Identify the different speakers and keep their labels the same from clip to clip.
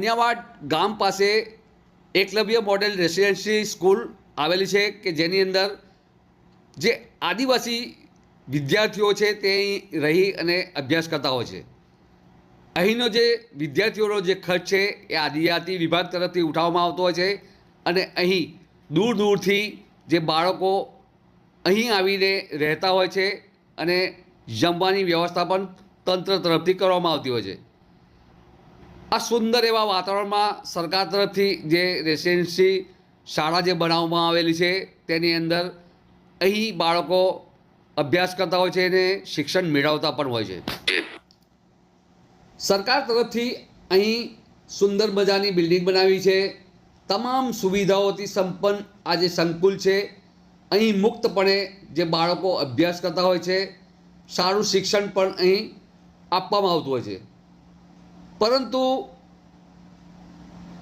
Speaker 1: પુનિયાવાડ ગામ પાસે Eklavya model residency school આવેલી છે કે જેની અંદર જે આદિવાસી વિદ્યાર્થીઓ છે તે અહીં રહી અને અભ્યાસ કરતા હોય છે. અહીંનો જે વિદ્યાર્થીઓનો જે ખર્ચ છે એ આદિજાતિ વિભાગ તરફથી ઉઠાવવામાં આવતો હોય છે અને અહીં દૂર દૂરથી જે બાળકો અહીં આવીને રહેતા હોય છે અને જમવાની વ્યવસ્થા પણ તંત્ર તરફથી કરવામાં આવતી હોય છે. આ સુંદર એવા વાતાવરણમાં સરકાર તરફથી જે રેસિડેન્સી શાળા જે બનાવવામાં આવેલી છે, તેની અંદર અહીં બાળકો અભ્યાસ કરતા હોય છે અને શિક્ષણ મેળવતા પણ હોય છે. સરકાર તરફથી અહીં સુંદર મજાની બિલ્ડિંગ બનાવી છે. તમામ સુવિધાઓથી સંપન્ન આ જે સંકુલ છે, અહીં મુક્તપણે જે બાળકો અભ્યાસ કરતા હોય છે, સારું શિક્ષણ પણ અહીં આપવામાં આવતું હોય છે. પરંતુ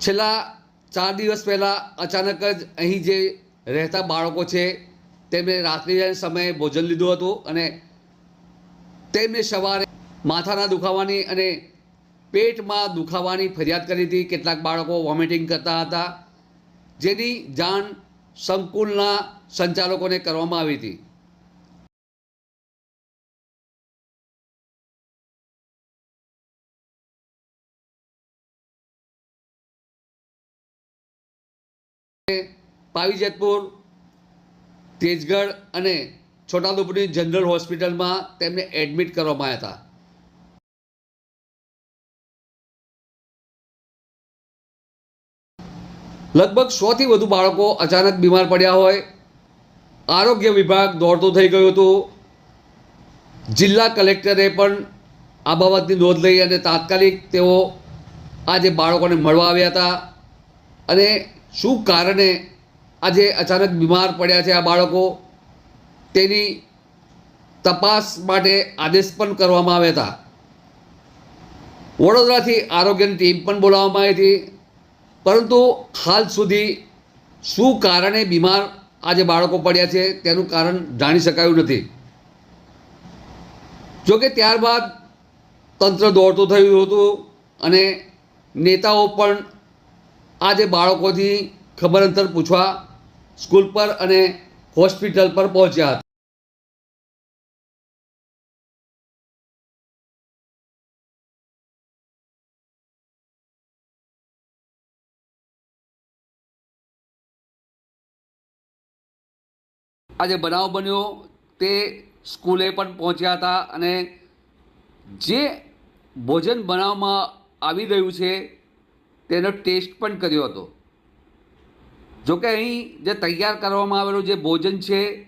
Speaker 1: છેલ્લા ચાર દિવસ પહેલાં અચાનક જ અહીં જે રહેતા બાળકો છે તેમણે રાત્રિના સમયે ભોજન લીધું હતું અને તેમને સવારે માથાના દુખાવાની અને પેટમાં દુખાવાની ફરિયાદ કરી હતી. કેટલાક બાળકો વોમિટિંગ કરતા હતા, જેની જાણ સંકુલના સંચાલકોને કરવામાં આવી હતી. પાવીજેતપુર, તેજગઢ અને છોટાઉદેપુરની જનરલ હોસ્પિટલમાં તેમને એડમિટ કરવામાં આવ્યા હતા. લગભગ સોથી વધુ બાળકો અચાનક બીમાર પડ્યા હોય. આરોગ્ય વિભાગ દોડતું થઈ ગયું હતું. જિલ્લા કલેક્ટરે પણ આ બાબતની નોંધ લઈ અને તાત્કાલિક તેઓ આ જે બાળકોને મળવા આવ્યા હતા. અને શું કારણે આજે અચાનક બીમાર પડ્યા છે આ બાળકો? તેની તપાસ માટે આદેશ પણ કરવામાં આવ્યા હતા. વડોદરાથી આરોગ્યની ટીમ પણ બોલાવવામાં આવી હતી. પરંતુ હાલ સુધી શું કારણે બીમાર આજે બાળકો પડ્યા છે તેનું કારણ જાણી શકાયું નથી. જોકે ત્યારબાદ તંત્ર દોડતું થયું હતું અને નેતાઓ પણ આ જે બાળકોથી ખબર અંતર પૂછવા સ્કૂલ પર અને હોસ્પિટલ પર પહોંચ્યા હતા. આજે બનાવ બન્યો તે સ્કૂલે પણ પહોંચ્યા હતા અને જે ભોજન બનાવવામાં આવી રહ્યું છે તેનો ટેસ્ટ પણ કર્યો હતો. જોકે અહીં જે તૈયાર કરવામાં આવેલું જે ભોજન છે,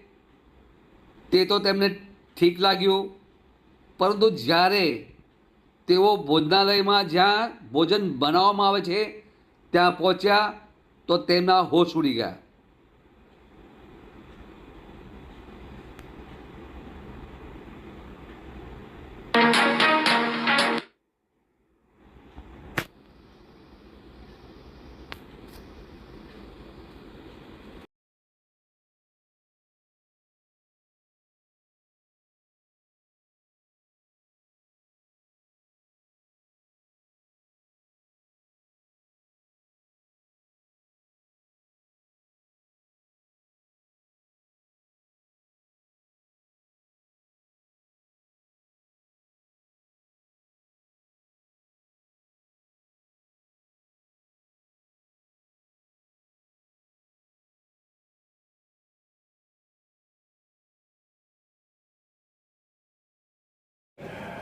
Speaker 1: તે તો તેમને ઠીક લાગ્યું. પરંતુ જ્યારે તેઓ ભોજનાલયમાં જ્યાં ભોજન બનાવવામાં આવે છે, ત્યાં પહોંચ્યા તો તેમના હોશ ઉડી ગયા.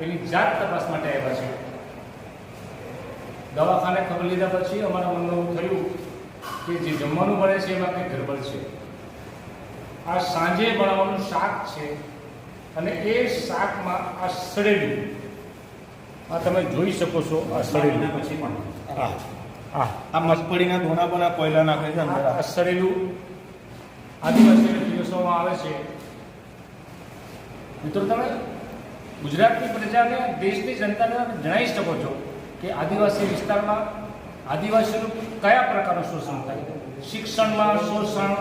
Speaker 2: એની જાત તપાસ માટે આવ્યા છે. દવાખાને ખબર લીધા પછી અમારા મનમાં એવું થયું કે જે જમવાનું બને છે એમાં કંઈક ગરબડ છે. આ સાંજે બનાવવાનું શાક છે અને એ શાકમાં આ સડેલું. આ તમે જોઈ શકો છો આ સડેલું.
Speaker 3: પછી પણ.
Speaker 2: આ આ
Speaker 3: આ મગફળીના ધોના બોના કોયલા નાખે છે અંદર.
Speaker 2: આ સડેલું આદિવાસી દિવસોમાં આવે છે. મિત્રો તમે ગુજરાતની પ્રજાને દેશની જનતાને જણાવી શકો છો કે આદિવાસી વિસ્તારમાં આદિવાસીનું કયા પ્રકારનું શોષણ થાય શિક્ષણમાં શોષણ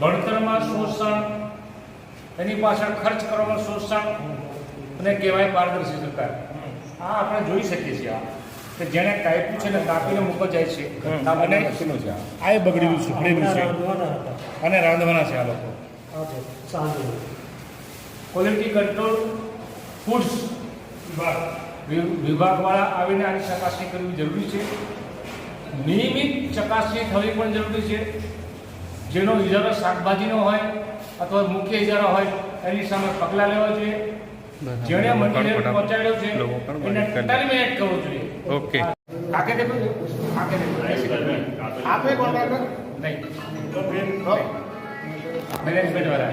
Speaker 2: ભણતરમાં શોષણ એની પાછળ ખર્ચ કરવામાં શોષણ અને કહેવાય પારદર્શી સરકાર. આ આપણે જોઈ શકીએ છીએ આ. કે જેણે કાપ્યું છે ને કાપીને મૂકવા જાય છે. અને આ. બગડેલું છે અને રાંધવાના છે આ લોકો. ક્વોલિટી કંટ્રોલ ફૂડ્સ વિભાગ. વિભાગવાળા આવીને આની ચકાસણી કરવી જરૂરી છે. નિયમિત ચકાસણી થવી પણ જરૂરી છે. જેનો ઇજારો શાકભાજીનો હોય અથવા મુખ્ય ઇજારો હોય એની સામે પગલાં લેવા જોઈએ. જેણે મટીરિયલ પહોંચાડ્યો છે એને ટર્મિનેટ કરવું જોઈએ.
Speaker 4: ઓકે.
Speaker 2: આકે દેખો આકે દેખો.
Speaker 3: આપે કોન્ટ્રાક્ટર
Speaker 2: નહીં. મેનેજમેન્ટ વાળા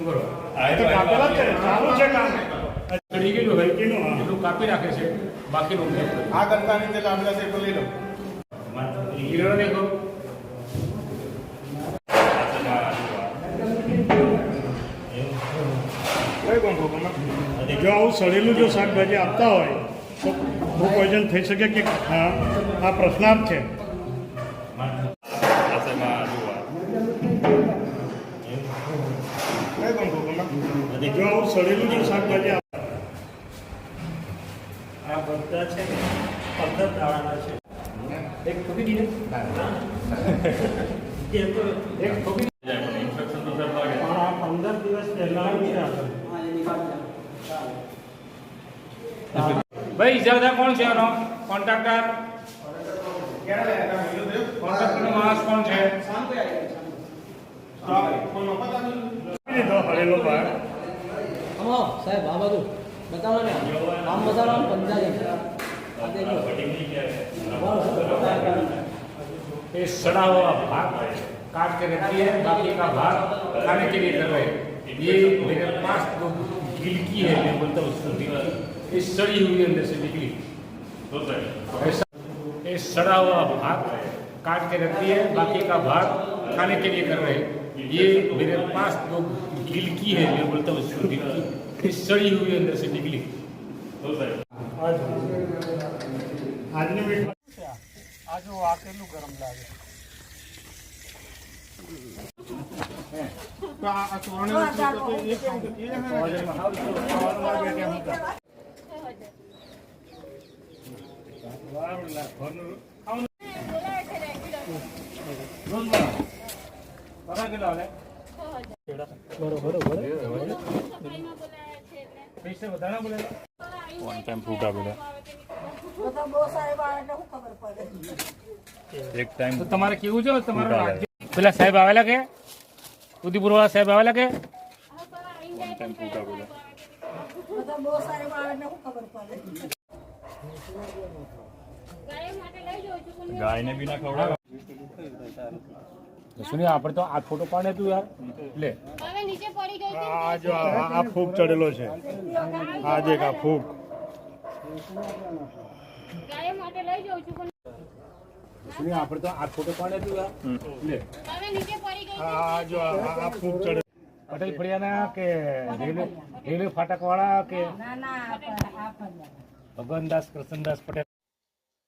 Speaker 2: બરોબર.
Speaker 5: એ તો કાપેલા છે ને. છે કામ.
Speaker 2: ચડી ગયેલું હોય એટલું કાપી રાખે છે બાકીનો
Speaker 3: આ ગલકા નીચે કાપેલા સેમ્પલ લઈ લો.
Speaker 5: કઈ કોણ કોણ જો આવું સડેલું જો શાકભાજી આપતા હોય તો બહુ પોઈઝન થઈ શકે કે હા આ પ્રશ્નાર્થ છે. આવું સડેલું શાકભાજી આ બધા છે પદ્ધત દાળાના છે
Speaker 2: એક થોડી દીને
Speaker 5: પણ
Speaker 2: કોણ છે આનો કોન્ટ્રાક્ટર કોન્ટ્રાક્ટર માણસ કોણ છે
Speaker 5: શાંત
Speaker 6: આવી आओ साहब हाँ बाबू बताओ ना हम बता रहा हूँ पंजाबी हाँ,
Speaker 2: ये सड़ा हुआ भाग काट के रखी है बाकी का भाग खाने के लिए कर रहे हैं ये मेरे पास जो गिलकी है मैं बोलता हूँ उसको गिलकी ये सड़ी हुई अंदर से निकली ऐसा ये सड़ा हुआ भाग काट के रखी है बाकी का भाग खाने के लिए कर रहे हैं ये मेरे पास जो गिलकी है मैं बोलता हूँ उसको गिलकी ખીસડી એવી અંદરથી
Speaker 5: નીકળી આજની મીઠ આ? જો આ કેટલું ગરમ લાગે?
Speaker 3: તો આ
Speaker 5: બરોબર બરોબર. લા,
Speaker 7: ટાઈમ ફ્રૂટ આવે એટલે શું
Speaker 2: તો તમારે કેવું છે? તમારું પેલા સાહેબ આવેલા કે? ઉદયપુર વાળા સાહેબ આવેલા કે?
Speaker 7: વન ટાઈમ ફ્રૂટ આવે ગાયને શું ખબર પડે?
Speaker 2: સુની આપણે તો આ ફોટો પાડે તું યાર. લે.
Speaker 8: હવે નીચે પડી ગઈ હતી
Speaker 5: આ જો આ ફૂગ ચડેલો છે. આ જે આ ફૂગ.
Speaker 8: ગાયો માટે લઈ જાઉં છું પણ
Speaker 2: આપણે તો આ ફોટો પાડે તું યાર લે.
Speaker 8: હવે નીચે પડી ગઈ
Speaker 5: આ જો આ ફૂગ ચડે
Speaker 2: પટેલ ફળિયાના કે રેલવે રેલવે ફાટક કે
Speaker 7: ના ના
Speaker 2: ભગવાનદાસ કૃષ્ણદાસ પટેલ?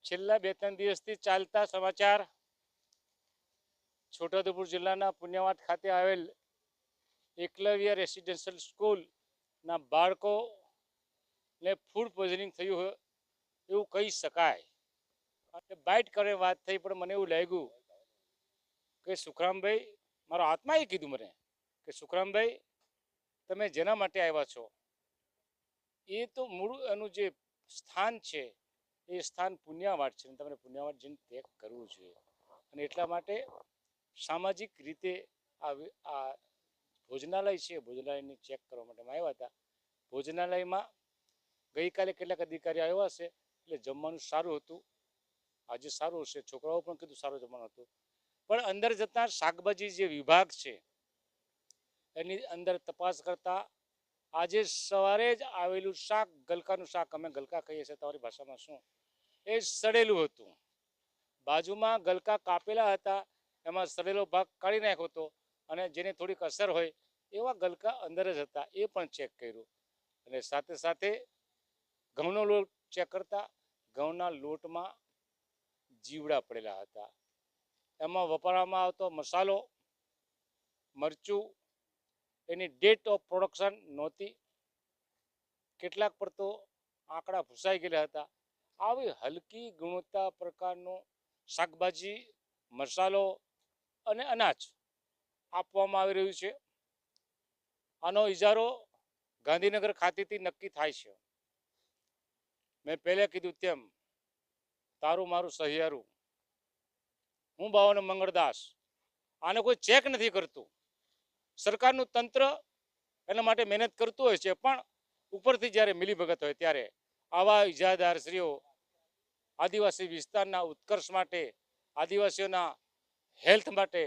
Speaker 2: છેલ્લા બે ત્રણ દિવસથી ચાલતા સમાચાર છોટાઉદેપુર જિલ્લાના પુણ્યવાટ ખાતે આવેલ એકલવ્ય રેસિડેન્શિયલ સ્કૂલના બાળકોને ફૂડ પોઈઝનિંગ થયું હોય એવું કહી શકાય. અને બાઇટ કરે વાત થઈ પણ મને એવું લાગ્યું કે સુખરામભાઈ, મારો આત્માએ કીધું મને કે સુખરામભાઈ, તમે જેના માટે આવ્યા છો? એ તો મૂળ એનું જે સ્થાન છે, એ સ્થાન પુણ્યવાડ છે અને તમારે પુણ્યવાડ જઈને ત્યાગ કરવું જોઈએ. અને એટલા માટે સામાજિક રીતે આ ભોજનાલય છે, ભોજનાલયની ચેક કરવા માટે આવ્યા હતા. ભોજનાલયમાં ગઈકાલે કેટલાક અધિકારીઓ આવ્યા હશે, એટલે જમવાનું સારું હતું. આજે સારું હશે. છોકરાઓ પણ કીધું સારું જમવાનું હતું. પણ અંદર જતાં શાકભાજી જે વિભાગ છે, એની અંદર તપાસ કરતા આજે સવારે જ આવેલું શાક, ગલકાનું શાક, અમે ગલકા કહીએ છીએ, તમારી ભાષામાં શું? એ સડેલું હતું. બાજુમાં ગલકા કાપેલા હતા, એમાં સડેલો ભાગ કાઢી નાખ્યો હતો. અને જેની થોડીક અસર હોય એવા ગલકા અંદર જ હતા, એ પણ ચેક કર્યું. અને સાથે સાથે ઘઉંનો લોટ ચેક કરતા ઘઉંના લોટમાં જીવડા પડેલા હતા. એમાં વપરાવામાં આવતો મસાલો, મરચું, એની ડેટ ઓફ પ્રોડક્શન નહોતી. કેટલાક પર તો આંકડા ફૂસાઈ ગયેલા હતા. આવી હલકી ગુણવત્તા પ્રકારનું શાકભાજી, મસાલો અને અનાજ આપવામાં આવી રહ્યું છે. આનો ઇજારો ગાંધીનગર ખાતેથી નક્કી થાય છે. મેં પહેલે કીધું તેમ, તારું મારું સહિયારું. હું બાવાનો મંગળદાસ. આને કોઈ ચેક નથી કરતું. સરકારનું તંત્ર એના માટે મહેનત કરતું હોય છે, પણ ઉપરથી જ્યારે મિલીભગત હોય ત્યારે આવા ઇજાદારશ્રીઓ આદિવાસી વિસ્તારના ઉત્કર્ષ માટે, આદિવાસીઓના હેલ્થ માટે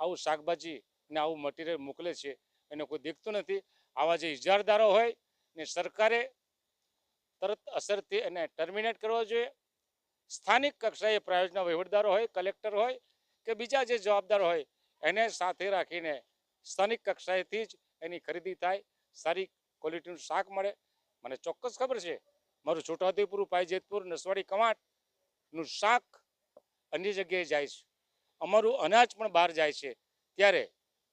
Speaker 2: આવું શાકભાજી ને આવું મટીરિયલ મોકલે છે, એને કોઈ દેખતું નથી. આવા જે ઇજારદારો હોય ને સરકારે તરત અસરથી એને ટર્મિનેટ કરવો જોઈએ. સ્થાનિક કક્ષાએ પ્રાયોજના વહીવટદારો હોય કલેક્ટર હોય કે બીજા જે જવાબદાર હોય, એને સાથે રાખીને સ્થાનિક કક્ષાએથી જ એની ખરીદી થાય, સારી ક્વોલિટીનું શાક મળે. મને ચોક્કસ ખબર છે, મારું છોટાઉદેપુર, પાયજેતપુર, નસવાડી કમાટનું શાક અન્ય જગ્યાએ જાય છે. અમારું અનાજ પણ બહાર જાય છે. ત્યારે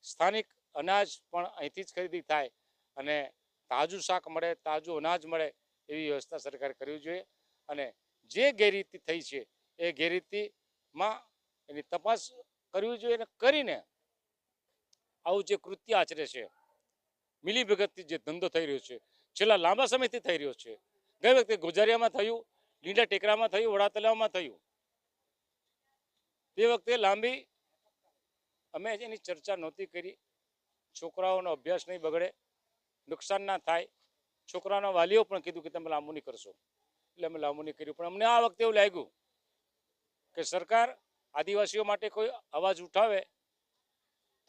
Speaker 2: સ્થાનિક અનાજ પણ અહીંથી જ ખરીદી થાય અને તાજું શાક મળે, તાજું અનાજ મળે એવી વ્યવસ્થા સરકારે કરવી જોઈએ. અને જે ગેરરીતિ થઈ છે એ ગેરરીતિમાં એની તપાસ કરવી જોઈએ અને કરીને આવું જે કૃત્ય આચરે છે, મિલીભગતથી જે ધંધો થઈ રહ્યો છે, છેલ્લા લાંબા સમયથી થઈ રહ્યો છે. ગઈ વખતે ગોજારિયામાં થયું, લીંડા ટેકરામાં થયું વડાતલામાં થયું. તે વખતે લાંબી અમે એની ચર્ચા નહોતી કરી. છોકરાઓનો અભ્યાસ નહીં બગડે. નુકસાન ના થાય. છોકરાના વાલીઓ પણ કીધું કે તમે લાંબુ નહીં કરશો. એટલે અમે લાંબુ નહીં કર્યું પણ અમને આ વખતે એવું લાગ્યું કે સરકાર આદિવાસીઓ માટે કોઈ અવાજ ઉઠાવે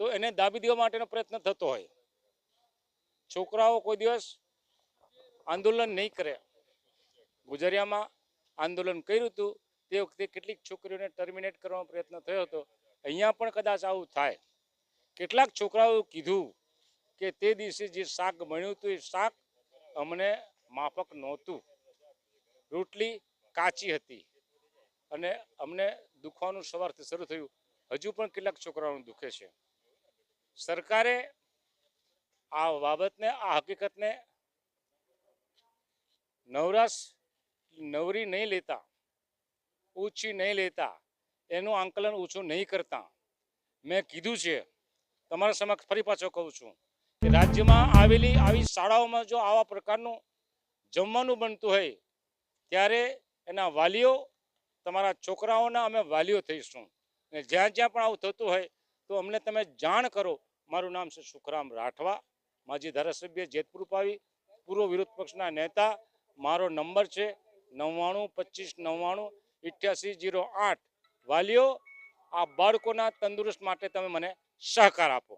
Speaker 2: તો એને દાબી દેવા માટેનો પ્રયત્ન થતો હોય. છોકરાઓ કોઈ દિવસ આંદોલન નહીં કરે. ગુજરિયામાં આંદોલન કર્યું હતું. તે વખતે કેટલીક છોકરીઓને ટર્મિનેટ કરવાનો પ્રયત્ન થયો હતો. અહીંયા પણ કદાચ આવું થાય. કેટલાક છોકરાઓ કીધું કે તે દિવસે જે શાક બન્યું હતું એ શાક અમને માફક નહોતું. રોટલી કાચી હતી અને અમને દુખવાનું સવારથી શરૂ થયું. હજુ પણ કેટલાક છોકરાઓને દુખે છે. સરકારે આ બાબતને, આ હકીકતને નવરાશ, નવરી નહીં લેતા. ઓછી નહીં લેતા, એનું આંકલન ઓછું નહીં કરતા. મેં કીધું છે, તમારા સમક્ષ ફરી પાછો કહું છું કે રાજ્યમાં આવેલી આવી શાળાઓમાં જો આવા પ્રકારનું જમવાનું બનતું હોય, ત્યારે એના વાલીઓ, તમારા છોકરાઓના અમે વાલીઓ થઈશું. અને જ્યાં જ્યાં પણ આવું થતું હોય, તો અમને તમે જાણ કરો. મારું નામ છે સુખરામ રાઠવા. માજી ધારાસભ્ય જેતપુર પાવી, પૂર્વ વિરોધ પક્ષના નેતા. મારો નંબર છે નવ્વાણું, પચીસ, નવ્વાણું ઇઠ્યાસી જીરો આઠ વાલીઓ આ બાળકોના તંદુરસ્ત માટે તમે મને સહકાર આપો.